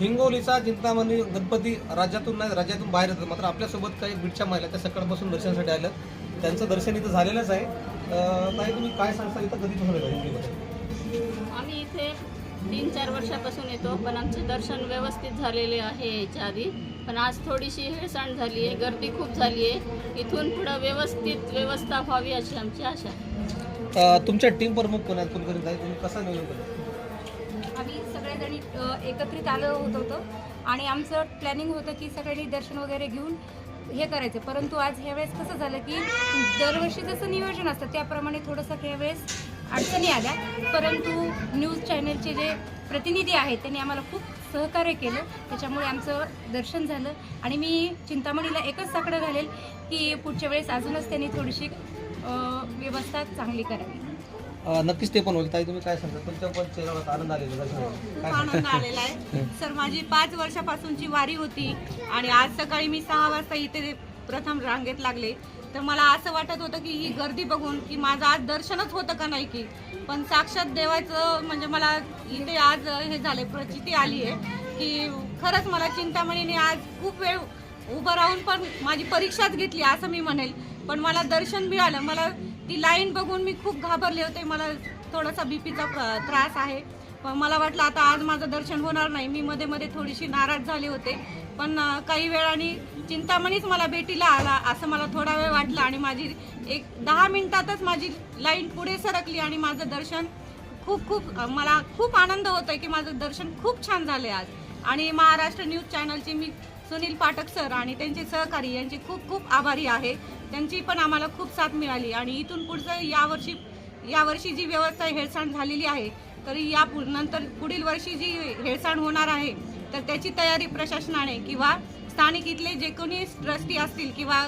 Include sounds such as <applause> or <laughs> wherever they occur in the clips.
हिंगोलीचा चिंतामणी गणपती राज्यातून नाही राज्यातून बाहेर येतात मात्र आपल्यासोबत काही बीडच्या महिला त्या सकाळपासून दर्शनासाठी आल्या त्यांचं दर्शन इथं झालेलंच आहे. ताई तुम्ही काय सांगता? इथं कधीपासून येतात हिंगोलीमध्ये? आम्ही इथे तीन चार वर्षापासून येतो पण आमचे दर्शन व्यवस्थित झालेले आहे याच्या आधी. पण आज थोडीशी हेळसांड झाली आहे गर्दी खूप झाली आहे. इथून पुढं व्यवस्थित व्यवस्था व्हावी अशी आमची आशा आहे. तुमच्या टीम प्रमुख कोण आहेत? कुलकर्णी ताई तुम्ही कसं नियोजन करता एकत्रित आलं होत होतं. आणि आमचं प्लॅनिंग होतं की सगळ्यांनी दर्शन वगैरे घेऊन हे करायचं. परंतु आज ह्यावेळेस कसं झालं की दरवर्षी जसं नियोजन असतं त्याप्रमाणे थोडंसं ह्यावेळेस अडचणी आल्या. परंतु न्यूज चॅनलचे जे प्रतिनिधी आहेत त्यांनी आम्हाला खूप सहकार्य केलं. त्याच्यामुळे आमचं दर्शन झालं. आणि मी चिंतामणीला एकच साकडं घालेल की पुढच्या वेळेस अजूनच त्यांनी थोडीशी व्यवस्था चांगली करावी. नक्कीच ते पण होईल. ताई तुम्ही काय सांगता? तुमच्या पण चेहऱ्यावर आनंद आलेला. खूप आनंद आहे. सर माझी पाच वर्षापासूनची वारी होती आणि आज सकाळी मी सहा वाजता इथे प्रथम रांगेत लागले. तर मला असं वाटत होतं की ही गर्दी बघून की माझं आज दर्शनच होतं का नाही की? पण साक्षात देवाचं म्हणजे मला इथे आज हे झाले प्रचिती आली आहे की खरंच मला चिंतामणीने आज खूप वेळ उभं राहून पण माझी परीक्षाच घेतली असं मी म्हणेल. पण मला दर्शन मिळालं. मला ती लाईन बघून मी खूप घाबरले होते. मला थोडासा बीपीचा त्रास आहे. पण मला वाटलं आता आज माझं दर्शन होणार नाही. मी मध्ये मध्ये थोडीशी नाराज झाले होते. पण काही वेळाने चिंतामणीच मला भेटीला आला असं मला थोडा वेळ वाटलं आणि माझी एक दहा मिनिटातच माझी लाईन पुढे सरकली आणि माझं दर्शन खूप खूप मला खूप आनंद होतोय की माझं दर्शन खूप छान झाले आज. आणि महाराष्ट्र न्यूज चॅनलची मी सुनील पाठक सर आणि त्यांचे सहकारी यांचे खूप खूप आभारी आहे. त्यांची पण आम्हाला खूप साथ मिळाली आणि इथून पुढचं यावर्षी यावर्षी जी व्यवस्था हेळसांड झालेली आहे तरी या पु- नंतर पुढील वर्षी जी हेळसांड होणार आहे तर त्याची तयारी प्रशासनाने किंवा स्थानिक इथले जे कोणी ट्रस्टी असतील किंवा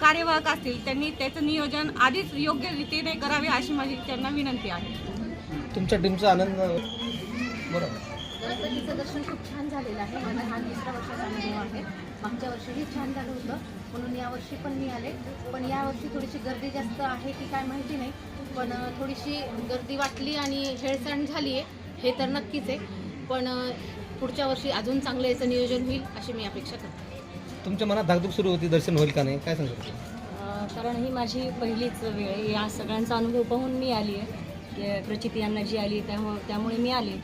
कार्यवाहक असतील त्यांनी त्याचं नियोजन आधीच योग्य रीतीने करावे अशी माझी त्यांना विनंती आहे. तुमच्या टीमचा आनंद बरोबर. गणपतीचं दर्शन खूप छान झालेलं आहे. माझा हा तिसरा वर्षाचा अनुभव आहे. मागच्या वर्षीही छान झालं होतं. म्हणून यावर्षी पण मी आले. पण यावर्षी थोडीशी गर्दी जास्त आहे की काय माहिती नाही. पण थोडीशी गर्दी वाटली आणि हेळसांड झाली आहे हे तर नक्कीच आहे. पण पुढच्या वर्षी अजून चांगलं याचं नियोजन होईल अशी मी अपेक्षा करते. तुमच्या मनात धाकधूक सुरू होती दर्शन होईल का नाही? काय सांगता अ, कारण ही माझी पहिलीच वेळ आहे. या सगळ्यांचा अनुभव पाहून मी आली आहे की प्रचिती यांना जी आली त्यामुळे त्यामुळे मी आले.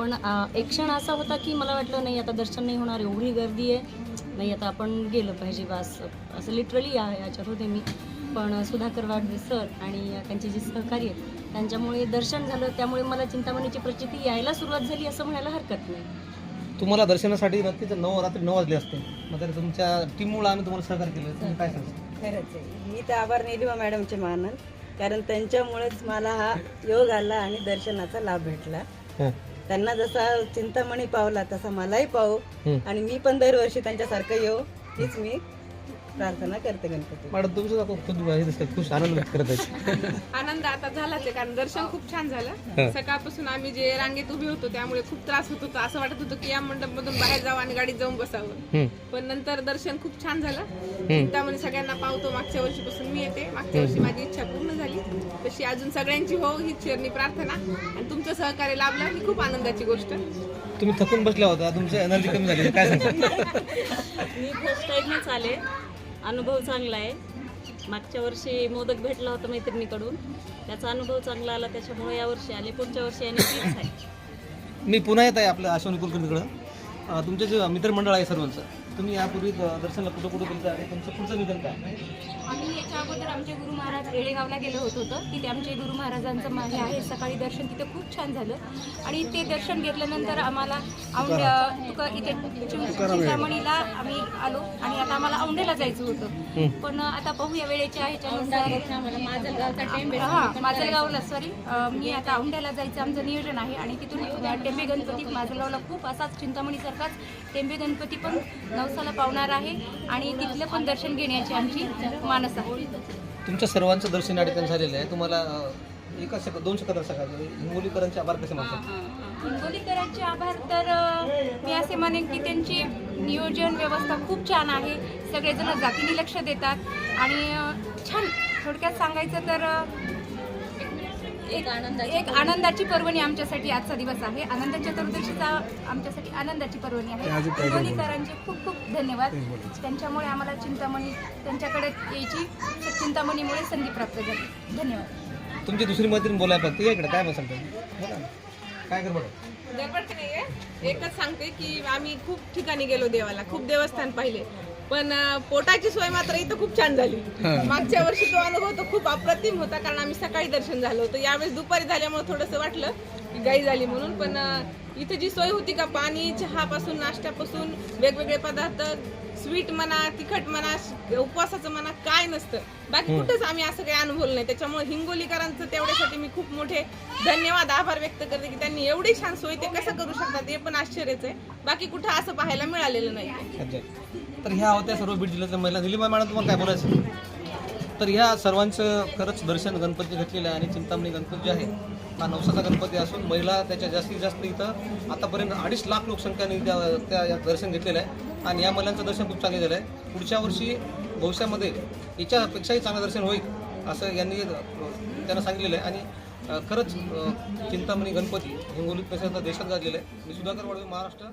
पण एक क्षण असा होता की मला वाटलं नाही आता दर्शन नाही होणार एवढी गर्दी आहे. नाही आता आपण गेलं पाहिजे बस. असं लिटरली याच्यात होते मी. पण सुधाकर वाडवे सर आणि त्यांचे जे सहकारी आहेत त्यांच्यामुळे दर्शन झालं. त्यामुळे मला चिंतामणीची प्रचिती यायला सुरुवात झाली असं म्हणायला हरकत नाही. तुम्हाला दर्शनासाठी नक्कीच नऊ रात्री नऊ वाजले असते. मग तरी तुमच्या टीममुळे आम्ही तुम्हाला सहकार्य केलं. तुम्ही काय सांगता? खरंच आहे. मी तर आभार निलिमा मॅडमचे मानन. कारण त्यांच्यामुळेच मला हा योग आला आणि दर्शनाचा लाभ भेटला. हां. त्यांना जसा चिंतामणी पावला तसा मलाही पाहू. आणि मी पण दरवर्षी त्यांच्यासारखं येऊ हीच मी प्रार्थना करते गणपती. मॅडम सुद्धा खूप हे दिसतं खुश आनंद व्यक्त करत आहे आनंद आता झालाच आहे कारण दर्शन खूप छान हा. झालं सकाळपासून आम्ही जे रांगेत उभे होतो त्यामुळे खूप त्रास होत होता. असं वाटत होतं की या मंडप मधून बाहेर जावं आणि गाडीत जाऊन बसावं. पण नंतर दर्शन खूप छान झालं. चिंतामणी सगळ्यांना पावतो. मागच्या वर्षीपासून मी येते. मागच्या वर्षी माझी इच्छा पूर्ण झाली. तशी अजून सगळ्यांची हो ही चरणी प्रार्थना. आणि तुमचं सहकार्य लाभलं ही खूप आनंदाची गोष्ट. तुम्ही थकून बसल्या होत्या तुमची एनर्जी कमी झाली काय सांगता? <laughs> मी फर्स्ट टाईमच आले. अनुभव चांगला आहे. मागच्या वर्षी मोदक भेटला होता मैत्रिणीकडून. त्याचा अनुभव चांगला आला त्याच्यामुळे यावर्षी आले पुढच्या वर्षी आणि तीच आहे. मी पुन्हा येत आहे आपल्या अश्वनी कुलकर्णीकडं. तुमचं तुमचे जे मित्रमंडळ आहे सर्वांचं. तुम्ही यापूर्वी दर्शनाला कुठं कुठं गेलं आणि तुमचं पुढचं निधन काय? आम्ही याच्या अगोदर आमचे गुरु महाराज येळेगावला गेलो होत होतं. तिथे आमचे गुरु महाराजांचं मा- हे आहे. सकाळी दर्शन तिथे खूप छान झालं. आणि ते दर्शन घेतल्यानंतर आम्हाला औंड तुका इथे चिं- चिंतामणीला आम्ही आलो आणि आता आम्हाला औंढेला जायचं होतं. पण आता पाहूया वेळेच्या ह्याच्यानुसार. हां माजलगावला सॉरी मी आता औंढ्याला जायचं आमचं नियोजन आहे. आणि तिथून अ, टेंबे गणपती माजलगावला खूप असाच चिंतामणीसारखाच टेंबे गणपती पण नवसाला पावणार आहे आणि तिथलं पण दर्शन घेण्याची आमची मानस आहे. तुमच्या सर्वांचं दर्शन या ठिकाणी झालेलं आहे. तुम्हाला एका सेकंद दोन सेकंद सांगा हिंगोलीकरांचे आभार कसे मानतात हिंगोलीकरांचे आभार तर मी असे म्हणेन की त्यांची नियोजन व्यवस्था खूप छान आहे. सगळेजण जातीने लक्ष देतात. आणि छान. थोडक्यात सांगायचं तर एक एक आनंदाची पर्वणी आमच्यासाठी आजचा दिवस आहे. आनंद चतुर्दशीचा आमच्यासाठी आनंदाची पर्वणी आहे. हिंगोलीकरांचे खूप खूप धन्यवाद. त्यांच्यामुळे आम्हाला चिंतामणी त्यांच्याकडे यायची चिंतामणीमुळे संधी प्राप्त झाली. धन्यवाद. तुमची दुसरी मैत्रीण बोलाय फक्त. इकडे काय ना. काय कर बरं गडबड नाहीये. एकच सांगते की आम्ही खूप ठिकाणी गेलो देवाला. खूप देवस्थान पाहिले. पण पोटाची सोय मात्र इथं खूप छान झाली. मागच्या वर्षी तो अनुभव तो खूप अप्रतिम होता कारण आम्ही सकाळी दर्शन झालो होतं. यावेळेस दुपारी झाल्यामुळे थोडंसं वाटलं की गाई झाली म्हणून पण इथं जी सोय होती का पाणी चहापासून नाश्त्यापासून वेगवेगळे पदार्थ स्वीट म्हणा तिखट म्हणा उपवासाचं म्हणा काय नसतं. बाकी कुठंच आम्ही असं काही अनुभवलं नाही. त्याच्यामुळे हिंगोलीकरांचं तेवढ्यासाठी मी खूप मोठे धन्यवाद आभार व्यक्त करते की त्यांनी एवढी छान सोय ते कसं करू शकतात हे पण आश्चर्यच आहे. बाकी कुठं असं पाहायला मिळालेलं नाही. तर ह्या होत्या सर्व बीड जिल्ह्यातल्या महिला. निलिमा मॅडम तुम्हाला काय बोलायचं? तर ह्या सर्वांचं खरंच दर्शन गणपती घेतलेलं आहे आणि चिंतामणी गणपती जे आहे. हा नवसाचा गणपती असून महिला त्याच्या जास्तीत जास्त इथं आतापर्यंत अडीच लाख लोकसंख्याने त्या त्या या दर्शन घेतलेलं आहे. आणि या महिलांचं दर्शन खूप चांगलं झालं आहे पुढच्या वर्षी भविष्यामध्ये याच्यापेक्षाही चांगलं दर्शन होईल असं यांनी त्यांना सांगितलेलं आहे. आणि खरंच चिंतामणी गणपती हिंगोलीत तसं देशात गाजलेलं आहे. मी सुधाकर वडवे महाराष्ट्र.